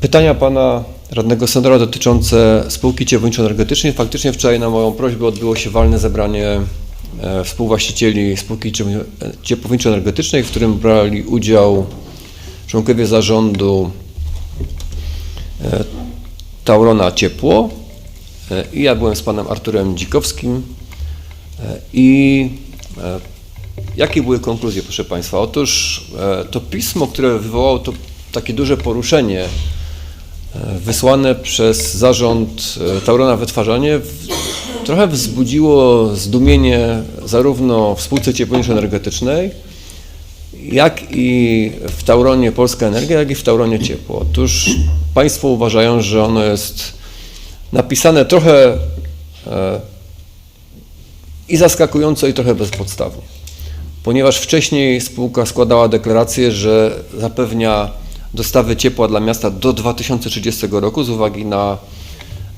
Pytania pana radnego Sendora dotyczące spółki ciepłowniczo-energetycznej. Faktycznie wczoraj na moją prośbę odbyło się walne zebranie e, współwłaścicieli spółki ciepł- ciepłowniczo-energetycznej, w którym brali udział członkowie zarządu e, Taurona Ciepło e, i ja byłem z panem Arturem Dzikowskim i Jakie były konkluzje, proszę Państwa? Otóż to pismo, które wywołało to takie duże poruszenie, e, wysłane przez zarząd e, Taurona Wytwarzanie, trochę wzbudziło zdumienie zarówno w spółce ciepłowniczo-energetycznej, jak i w Tauronie Polska Energia, jak i w Tauronie Ciepło. Otóż Państwo uważają, że ono jest napisane trochę e, i zaskakująco, i trochę bezpodstawnie ponieważ wcześniej spółka składała deklarację, że zapewnia dostawy ciepła dla miasta do 2030 roku z uwagi na,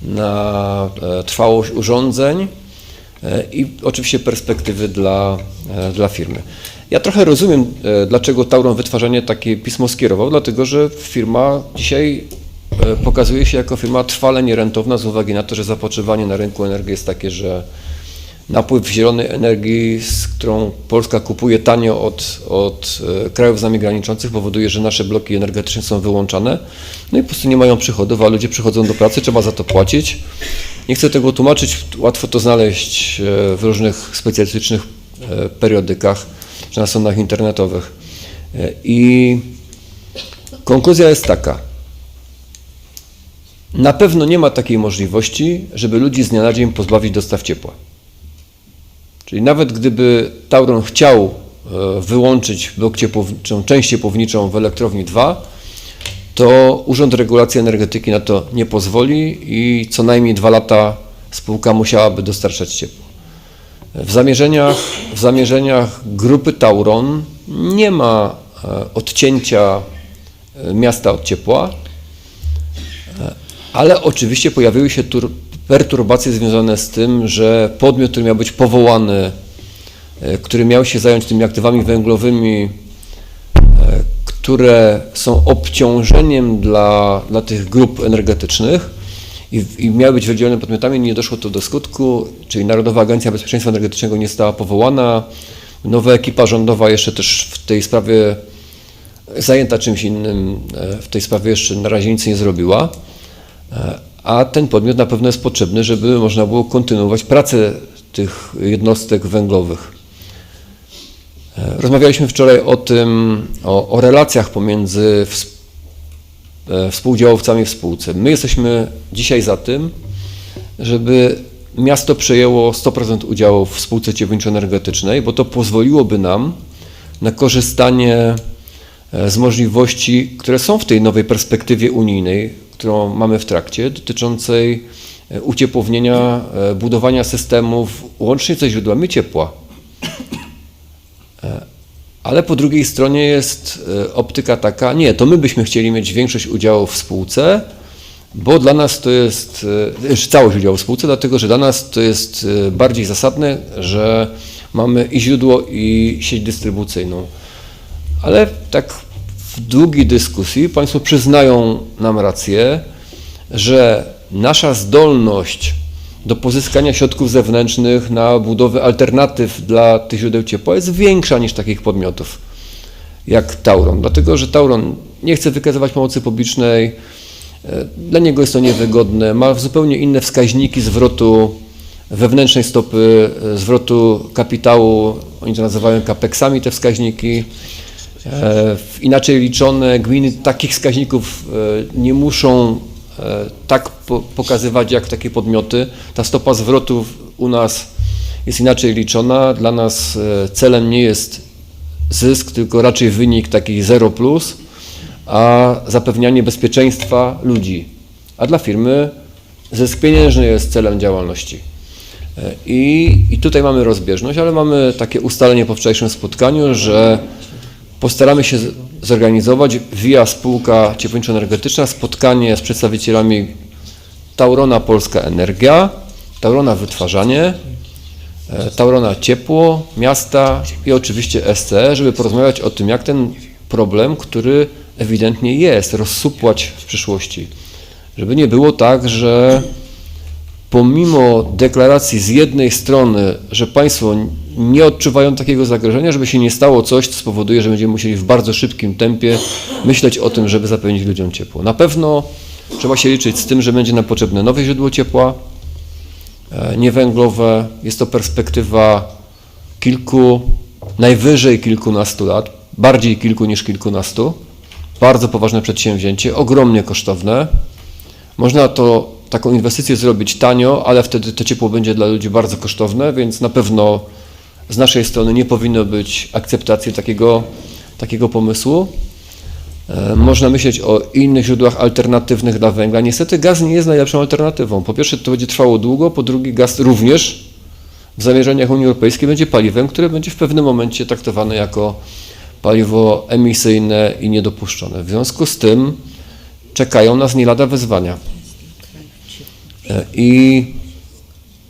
na e, trwałość urządzeń e, i oczywiście perspektywy dla, e, dla firmy. Ja trochę rozumiem, dlaczego Tauron Wytwarzanie takie pismo skierował, dlatego że firma dzisiaj pokazuje się jako firma trwale nierentowna z uwagi na to, że zapotrzebowanie na rynku energii jest takie, że napływ zielonej energii, z którą Polska kupuje tanio od, od e, krajów z nami graniczących, powoduje, że nasze bloki energetyczne są wyłączane, no i po prostu nie mają przychodów, a ludzie przychodzą do pracy, trzeba za to płacić. Nie chcę tego tłumaczyć, łatwo to znaleźć e, w różnych specjalistycznych e, periodykach czy na stronach internetowych. I konkluzja jest taka. Na pewno nie ma takiej możliwości, żeby ludzi z dnia na dzień pozbawić dostaw ciepła. Czyli nawet gdyby Tauron chciał e, wyłączyć blok ciepłowniczą, część ciepłowniczą w elektrowni 2, to Urząd Regulacji Energetyki na to nie pozwoli i co najmniej dwa lata spółka musiałaby dostarczać ciepło. W zamierzeniach, w zamierzeniach grupy Tauron nie ma e, odcięcia e, miasta od ciepła, ale oczywiście pojawiły się tur- perturbacje związane z tym, że podmiot, który miał być powołany, e, który miał się zająć tymi aktywami węglowymi, e, które są obciążeniem dla, dla tych grup energetycznych i, i miały być wydzielone podmiotami, nie doszło to do skutku, czyli Narodowa Agencja Bezpieczeństwa Energetycznego nie została powołana, nowa ekipa rządowa jeszcze też w tej sprawie zajęta czymś innym, e, w tej sprawie jeszcze na razie nic nie zrobiła. A ten podmiot na pewno jest potrzebny, żeby można było kontynuować pracę tych jednostek węglowych. E, Rozmawialiśmy wczoraj o tym, o, o relacjach pomiędzy e, współdziałowcami w spółce. My jesteśmy dzisiaj za tym, żeby miasto przejęło 100% udziałów w spółce ciepłowniczo-energetycznej, bo to pozwoliłoby nam na korzystanie e, z możliwości, które są w tej nowej perspektywie unijnej, którą mamy w trakcie, dotyczącej e, uciepłownienia, e, budowania systemów łącznie ze źródłami ciepła. E, Ale po drugiej stronie jest optyka taka, nie, to my byśmy chcieli mieć większość udziałów w spółce, bo dla nas to jest, już całość udziału w spółce, dlatego że dla nas to jest bardziej zasadne, że mamy i źródło, i sieć dystrybucyjną. Ale tak w długiej dyskusji. Państwo przyznają nam rację, że nasza zdolność do pozyskania środków zewnętrznych na budowę alternatyw dla tych źródeł ciepła jest większa niż takich podmiotów jak Tauron. Dlatego, że Tauron nie chce wykazywać pomocy publicznej, dla niego jest to niewygodne, ma zupełnie inne wskaźniki zwrotu wewnętrznej stopy, e, zwrotu kapitału, oni to nazywają capeksami te wskaźniki, inaczej liczone. Gminy takich wskaźników e, nie muszą e, tak po, pokazywać jak takie podmioty. Ta stopa zwrotów u nas jest inaczej liczona. Dla nas e, celem nie jest zysk, tylko raczej wynik taki 0 plus, a zapewnianie bezpieczeństwa ludzi. A dla firmy zysk pieniężny jest celem działalności. E, I, I tutaj mamy rozbieżność, ale mamy takie ustalenie po wczorajszym spotkaniu, że Postaramy się zorganizować via spółka ciepłowniczo-energetyczna spotkanie z przedstawicielami Taurona Polska Energia, Taurona Wytwarzanie, e, Taurona Ciepło, miasta i oczywiście SCE, żeby porozmawiać o tym, jak ten problem, który ewidentnie jest, rozsupłać w przyszłości. Żeby nie było tak, że pomimo deklaracji z jednej strony, że państwo nie odczuwają takiego zagrożenia, żeby się nie stało coś, co spowoduje, że będziemy musieli w bardzo szybkim tempie myśleć o tym, żeby zapewnić ludziom ciepło. Na pewno trzeba się liczyć z tym, że będzie nam potrzebne nowe źródło ciepła, e, niewęglowe. Jest to perspektywa kilku, najwyżej kilkunastu lat, bardziej kilku niż kilkunastu. Bardzo poważne przedsięwzięcie, ogromnie kosztowne. Można to, taką inwestycję zrobić tanio, ale wtedy to ciepło będzie dla ludzi bardzo kosztowne, więc na pewno z naszej strony nie powinno być akceptacji takiego, takiego pomysłu. E, Można myśleć o innych źródłach alternatywnych dla węgla. Niestety gaz nie jest najlepszą alternatywą. Po pierwsze, to będzie trwało długo, po drugie, gaz również w zamierzeniach Unii Europejskiej będzie paliwem, które będzie w pewnym momencie traktowane jako paliwo emisyjne i niedopuszczone. W związku z tym czekają nas nie lada wyzwania. E, I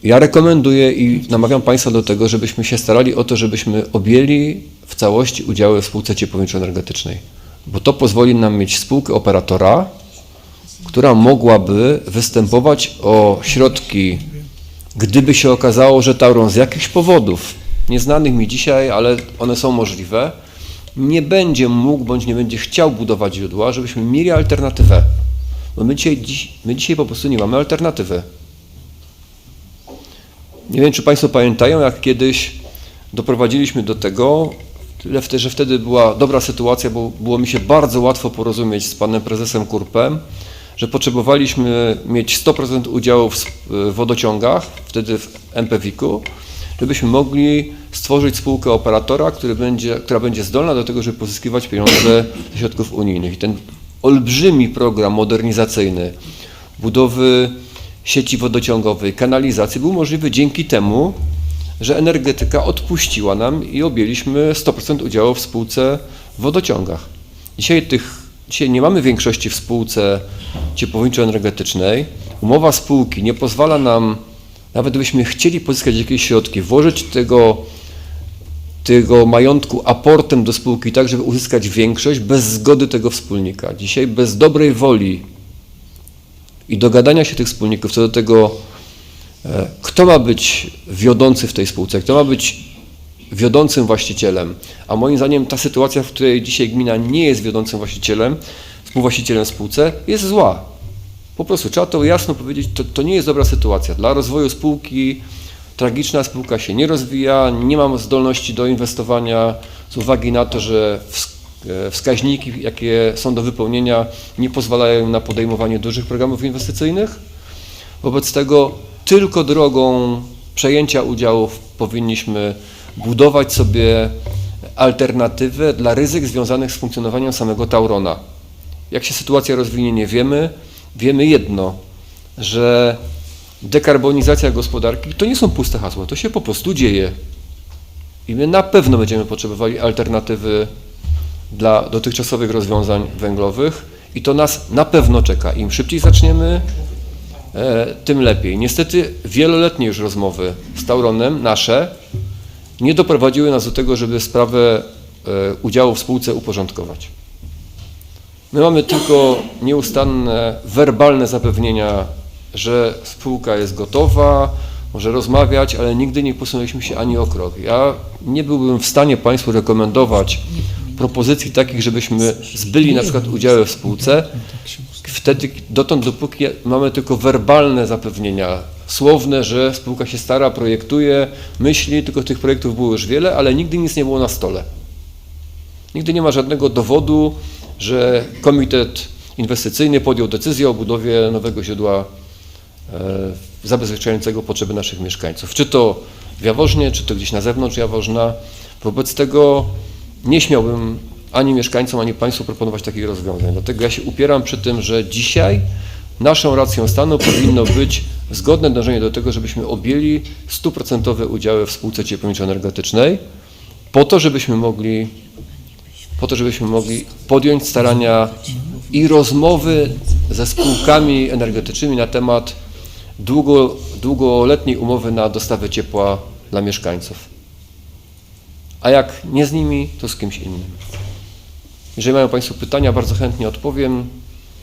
ja rekomenduję i namawiam Państwa do tego, żebyśmy się starali o to, żebyśmy objęli w całości udziały w spółce ciepłowniczo-energetycznej, bo to pozwoli nam mieć spółkę operatora, która mogłaby występować o środki, gdyby się okazało, że Tauron z jakichś powodów, nieznanych mi dzisiaj, ale one są możliwe, nie będzie mógł bądź nie będzie chciał budować źródła, żebyśmy mieli alternatywę. Bo my dzisiaj, dziś, my dzisiaj po prostu nie mamy alternatywy. Nie wiem, czy Państwo pamiętają, jak kiedyś doprowadziliśmy do tego, że wtedy była dobra sytuacja, bo było mi się bardzo łatwo porozumieć z panem prezesem Kurpem, że potrzebowaliśmy mieć 100% udziału w wodociągach, wtedy w MPWiK-u, żebyśmy mogli stworzyć spółkę operatora, który będzie, która będzie zdolna do tego, żeby pozyskiwać pieniądze ze środków unijnych. I ten olbrzymi program modernizacyjny budowy sieci wodociągowej, kanalizacji był możliwy dzięki temu, że energetyka odpuściła nam i objęliśmy 100% udziału w spółce w wodociągach. Dzisiaj, tych, dzisiaj nie mamy większości w spółce ciepłowniczo-energetycznej. Umowa spółki nie pozwala nam, nawet gdybyśmy chcieli pozyskać jakieś środki, włożyć tego, tego majątku aportem do spółki tak, żeby uzyskać większość bez zgody tego wspólnika. Dzisiaj bez dobrej woli i dogadania się tych wspólników co do tego, e, kto ma być wiodący w tej spółce, kto ma być wiodącym właścicielem, a moim zdaniem ta sytuacja, w której dzisiaj gmina nie jest wiodącym właścicielem, współwłaścicielem spółce, jest zła. Po prostu trzeba to jasno powiedzieć, to, to nie jest dobra sytuacja. Dla rozwoju spółki tragiczna spółka się nie rozwija, nie ma zdolności do inwestowania z uwagi na to, że e, wskaźniki, jakie są do wypełnienia, nie pozwalają na podejmowanie dużych programów inwestycyjnych. Wobec tego tylko drogą przejęcia udziałów powinniśmy budować sobie alternatywę dla ryzyk związanych z funkcjonowaniem samego Taurona. Jak się sytuacja rozwinie, nie wiemy. Wiemy jedno, że dekarbonizacja gospodarki to nie są puste hasła, to się po prostu dzieje. I my na pewno będziemy potrzebowali alternatywy dla dotychczasowych rozwiązań węglowych i to nas na pewno czeka. Im szybciej zaczniemy, e, tym lepiej. Niestety wieloletnie już rozmowy z Tauronem, nasze, nie doprowadziły nas do tego, żeby sprawę e, udziału w spółce uporządkować. My mamy tylko nieustanne werbalne zapewnienia, że spółka jest gotowa, może rozmawiać, ale nigdy nie posunęliśmy się ani o krok. Ja nie byłbym w stanie Państwu rekomendować propozycji takich, żebyśmy zbyli na przykład udziały w spółce, wtedy dotąd, dopóki mamy tylko werbalne zapewnienia, słowne, że spółka się stara, projektuje, myśli, tylko tych projektów było już wiele, ale nigdy nic nie było na stole. Nigdy nie ma żadnego dowodu, że komitet inwestycyjny podjął decyzję o budowie nowego źródła zabezpieczającego potrzeby naszych mieszkańców. Czy to w Jaworznie, czy to gdzieś na zewnątrz Jaworzna. Wobec tego nie śmiałbym ani mieszkańcom, ani Państwu proponować takich rozwiązań. Dlatego ja się upieram przy tym, że dzisiaj naszą racją stanu powinno być zgodne dążenie do tego, żebyśmy objęli stuprocentowe udziały w spółce ciepłowniczo-energetycznej, po to, żebyśmy mogli po to, żebyśmy mogli podjąć starania i rozmowy ze spółkami energetycznymi na temat długo, długoletniej umowy na dostawę ciepła dla mieszkańców. A jak nie z nimi, to z kimś innym. Jeżeli mają Państwo pytania, bardzo chętnie odpowiem.